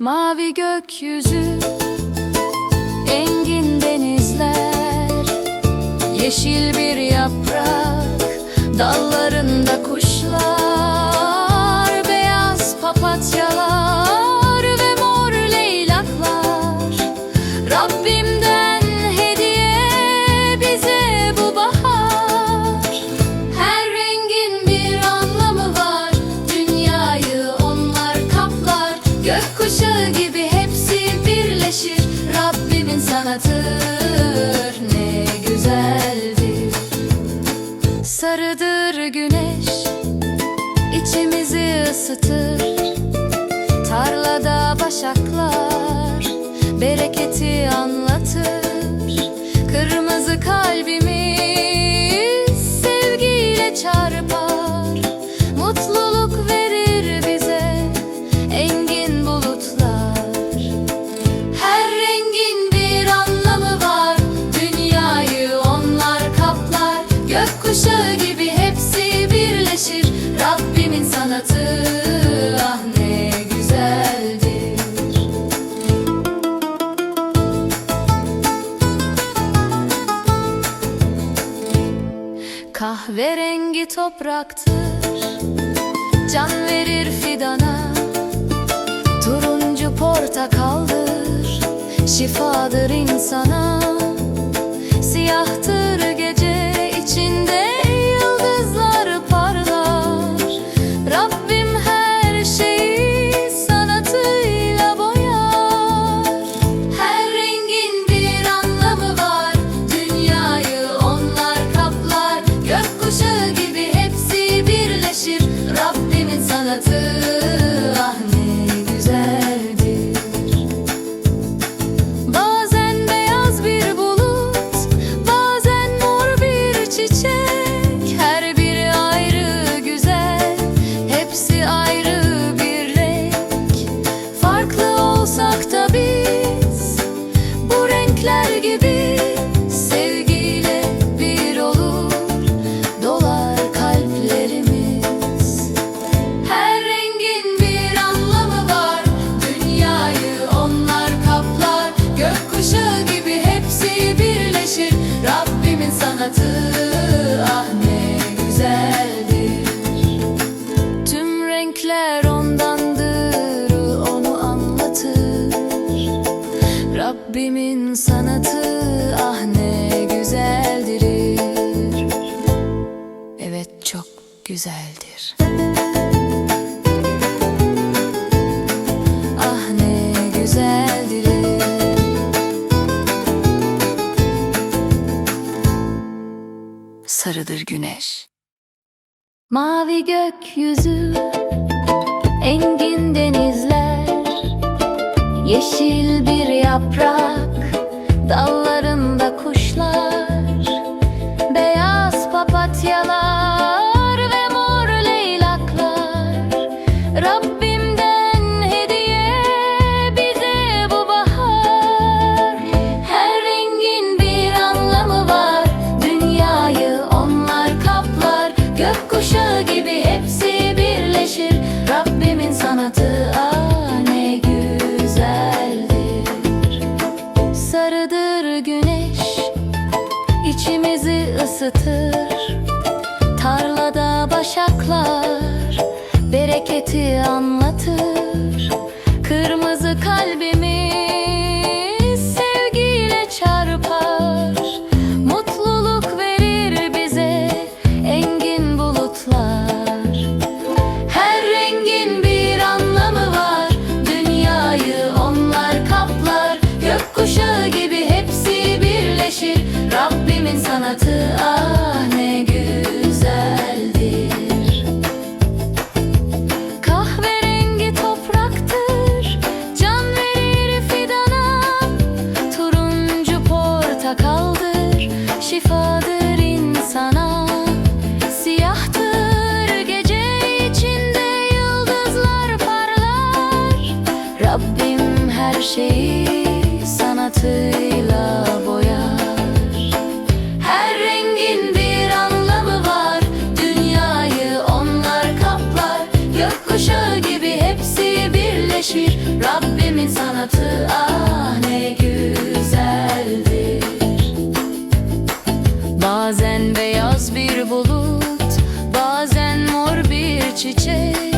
Mavi gökyüzü Engin denizler Yeşil bir yaprak Dallarında ısıtır Tarlada başaklar bereketi anlatır. Kırmızı kalbimiz sevgiyle çarpar. Mutluluk verir bize engin bulutlar. Her rengin bir anlamı var. Dünyayı onlar kaplar. Gökkuşağı gibi hepsi birleşir. Rabbimin sanatı Kahverengi topraktır. Can verir fidana. Turuncu portakaldır. Şifadır insana Ah ne güzeldir. Tüm renkler ondandır onu anlatır. Rabbimin sanatı ah ne güzeldir. Evet çok güzeldir Sarıdır güneş. Mavi gökyüzü Engin denizler Yeşil bir yaprak Dallarında ısıtır. Tarlada başaklar bereketi anlatır her şeyi sanatıyla boyar. Her rengin bir anlamı var Dünyayı onlar kaplar. Gökkuşağı gibi hepsi birleşir Rabbimin sanatı ah ne güzeldir. Bazen beyaz bir bulut Bazen mor bir çiçek.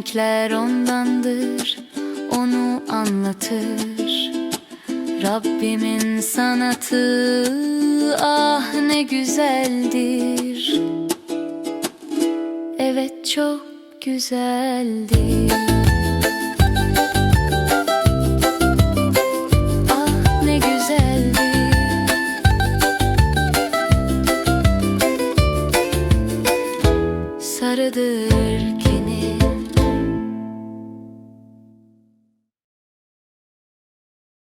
Renkler ondandır, onu anlatır. Rabbimin sanatı ah ne güzeldir. Evet çok güzeldir.